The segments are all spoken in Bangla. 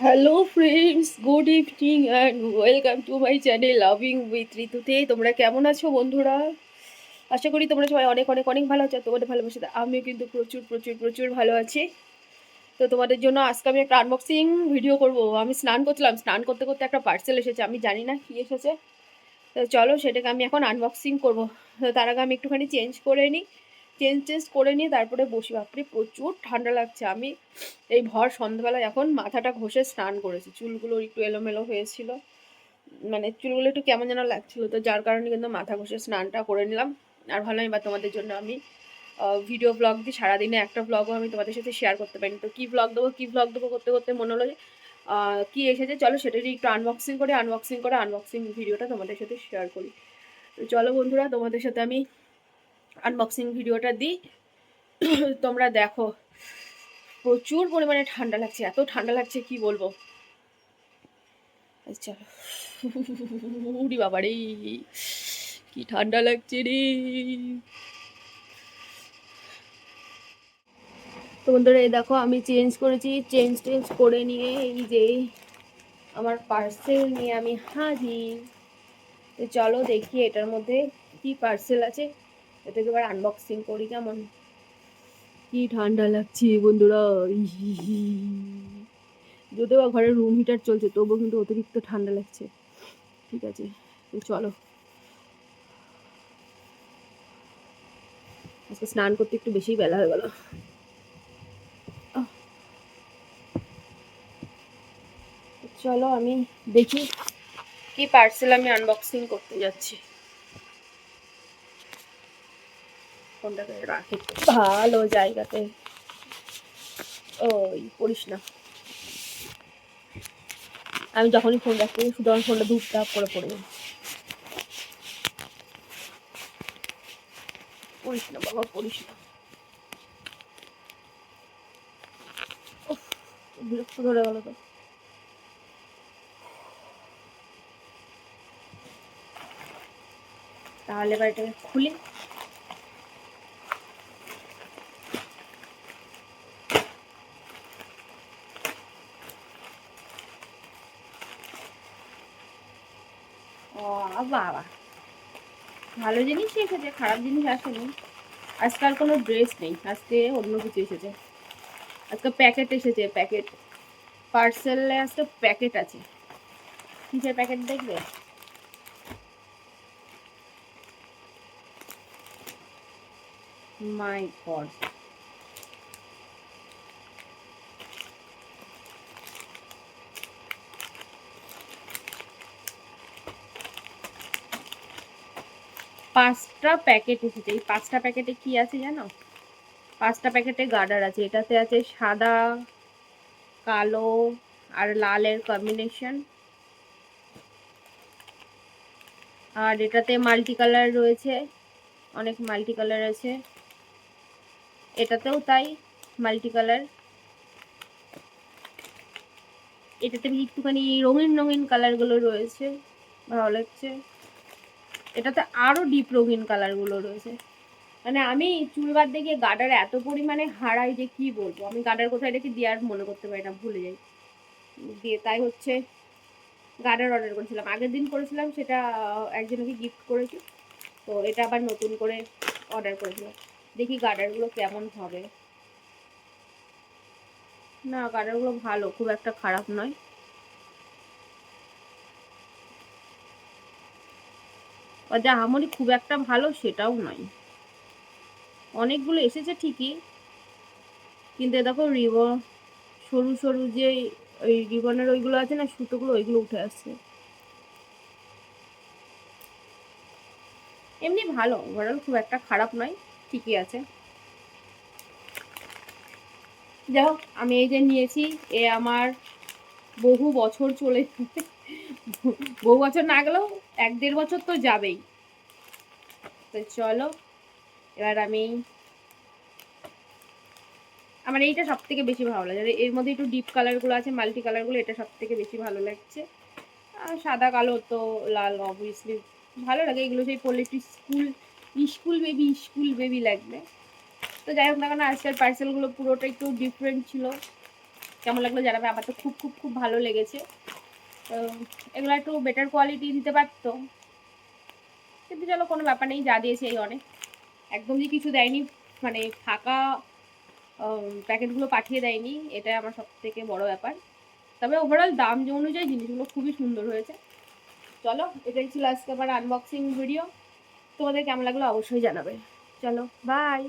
Hello friends good evening and welcome to my channel loving with ঋতুতে তোমরা কেমন আছো বন্ধুরা? আশা করি তোমরা সবাই অনেক অনেক অনেক ভালো আছো, তোমাদের ভালোবাসে আমিও কিন্তু প্রচুর প্রচুর প্রচুর ভালো আছি। তো তোমাদের জন্য আজকে আমি একটা আনবক্সিং ভিডিও করব। আমি স্নান করছিলাম। স্নান করতে করতে একটা পার্সেল এসেছে। আমি জানি না কী এসেছে। তো চলো সেটাকে আমি এখন আনবক্সিং করব। তো তার আগে আমি একটুখানি চেঞ্জ করে নিই। চেঞ্জ চেঞ্জ করে নিয়ে তারপরে বসি। বাপরে, প্রচুর ঠান্ডা লাগছে। আমি এই ভর সন্ধ্যাবেলায় এখন মাথাটা ঘষে স্নান করেছি। চুলগুলো একটু এলোমেলো হয়েছিল। মানে চুলগুলো একটু কেমন যেন লাগছিল। তো যার কারণে কিন্তু মাথা ঘষে স্নানটা করে নিলাম। আর ভালো এবার তোমাদের জন্য আমি ভিডিও ব্লগ দিই সারাদিনে একটা ব্লগও আমি তোমাদের সাথে শেয়ার করতে পারি। তো কী ব্লগ দেবো, কী ব্লগ দেবো করতে করতে মনে হলো যে কী এসেছে? চলো সেটারই একটু আনবক্সিং করে আনবক্সিং করে আনবক্সিং ভিডিওটা তোমাদের সাথে শেয়ার করি। তো চলো বন্ধুরা, তোমাদের সাথে আমি আনবক্সিং ভিডিওটা দিই। তোমরা দেখো, প্রচুর পরিমাণে ঠান্ডা লাগছে, এত ঠান্ডা লাগছে, কি বলব? চলো। উড়ি বাবা রে, কি ঠান্ডা লাগছে রে। তো বন্ধুরা, এই দেখো, আমি চেঞ্জ করেছি চেঞ্জ টেঞ্জ করে নিয়ে এই যে আমার পার্সেল নিয়ে আমি হাজির। তো চলো দেখি এটার মধ্যে কি পার্সেল আছে। এটাকে এবার আনবক্সিং করি, কেমন? কি ঠান্ডা লাগছে বন্ধুরা যদিও বা ঘরে রুম হিটার চলছে, তবুও কিন্তু অতিরিক্ত ঠান্ডা লাগছে। ঠিক আছে, তো চলো। আজকে স্নান করতে একটু বেশি বেলা হয়ে গেল। চলো আমি দেখি কি পার্সেল আমি আনবক্সিং করতে যাচ্ছি। ভালো জায়গাতে। ওই না। আমি যখনই ফোন রাখি শুধু ফোনটা ধূপ করে পড়ে যাই পড়িস না বাবা না। বিরক্ত ধরে গেল তো। তাহলে এবার এটাকে খুলি। ও, বাবা। ভালো জিনিস এসেছে, খারাপ জিনিস আসেনি। আজকাল কোনো ড্রেস নেই, আজকে অন্য কিছু এসেছে। আজকে প্যাকেট এসেছে প্যাকেট পার্সেলে আজকে প্যাকেট আছে। কিসের প্যাকেট দেখবে? মাই গড পাঁচটা প্যাকেট এসেছে। এই পাঁচটা প্যাকেটে কি আছে জানো? পাঁচটা প্যাকেটে গার্ডার আছে। এটাতে আছে সাদা, কালো আর লালের কম্বিনেশন আর এটাতে মাল্টি কালার রয়েছে। অনেক মাল্টি কালার আছে। এটাতেও তাই মাল্টি কালার এটাতে একটুখানি রঙিন রঙিন কালারগুলো রয়েছে। ভালো লাগছে। এটাতে আরও ডিপ রঙিন কালারগুলো রয়েছে। মানে আমি চুল বাদ দেখে গার্ডার এত পরিমাণে হারাই যে কি বলব? আমি গার্ডার কোথায় রেখে দেওয়ার মনে করতে পারি না, ভুলে যাই। দিয়ে তাই হচ্ছে গার্ডার অর্ডার করেছিলাম। আগের দিন করেছিলাম, সেটা একজনকে গিফট করেছি। তো এটা আবার নতুন করে অর্ডার করেছিলাম। দেখি গার্ডারগুলো কেমন হবে। না গার্ডারগুলো ভালো, খুব একটা খারাপ নয়। যা আমরি খুব একটা ভালো সেটাও নয়। অনেকগুলো এসেছে ঠিকই, কিন্তু দেখো রিবন সরু সরু যে ওই রিবনের ওইগুলো আছে না, সুতোগুলো ওইগুলো উঠে আসছে। এমনি ভালো ওভারঅল খুব একটা খারাপ নয়, ঠিকই আছে। যাই হোক, আমি এই যে নিয়েছি, এ আমার বহু বছর চলে, বহু বছর না গেলেও এক দেড় বছর তো যাবেই। তো চলো, এবার আমি আমার এইটা সব থেকে বেশি ভালো লাগে। এর মধ্যে একটু ডিপ কালারগুলো আছে মাল্টি কালারগুলো এটা সব থেকে বেশি ভালো লাগছে। আর সাদা, কালো তো লাল অবভিয়াসলি ভালো লাগে। এগুলো সেই পড়লে একটু school school baby school baby লাগবে। তো যাই হোক না কেন, আজকের পার্সেলগুলো পুরোটা একটু ডিফারেন্ট ছিল। কেমন লাগল জানাবে? আমার তো খুব খুব খুব ভালো লেগেছে। এগুলো একটু বেটার কোয়ালিটি দিতে পারতো। কিন্তু চলো, কোনো ব্যাপার নেই, যা দিয়েছে এই অনেক। একদম যে কিছু দেয়নি মানে ফাঁকা প্যাকেটগুলো পাঠিয়ে দেয়নি, এটা আমার সব থেকে বড় ব্যাপার। তবে ওভারঅল দাম যে অনুযায়ী জিনিসগুলো খুবই সুন্দর হয়েছে। চলো, এটাই ছিল আজকে আমার আনবক্সিং ভিডিও তোমাদের কেমন লাগল অবশ্যই জানাবে। চলো bye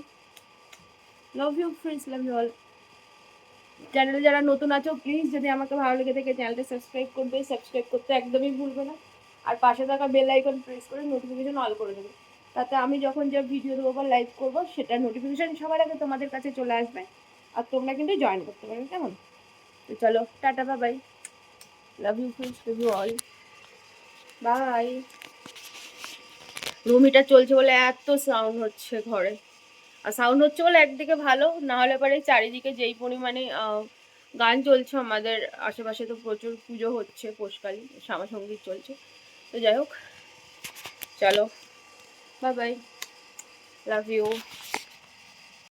love you friends love you all চ্যানেলে যারা নতুন আছো প্লিজ যদি আমাকে ভালো লেগে থাকে চ্যানেলটা সাবস্ক্রাইব করবে। সাবস্ক্রাইব করতে একদমই ভুলবে না। আর পাশে থাকা বেল আইকন প্রেস করে নোটিফিকেশন অল করে দেবে। তাতে আমি যখন যা ভিডিও দেবো বা লাইভ করব সেটা নোটিফিকেশন সবার আগে তোমাদের কাছে চলে আসবে। আর তোমরা কিন্তু জয়েন করতে পারবে, কেমন? তো চলো, টাটা বা bye love you friends love you all bye room heater চলছে বলে এত সাউন্ড হচ্ছে ঘরে। আর সাউন্ড হচ্ছে বলে একদিকে ভালো না হলে পরে চারিদিকে যেই পরিমাণে গান চলছে, আমাদের আশেপাশে তো প্রচুর পুজো হচ্ছে পোষকালী শ্যামা সংগীত চলছে। তো যাই হোক, চলো বাই বাই লাভ ইউ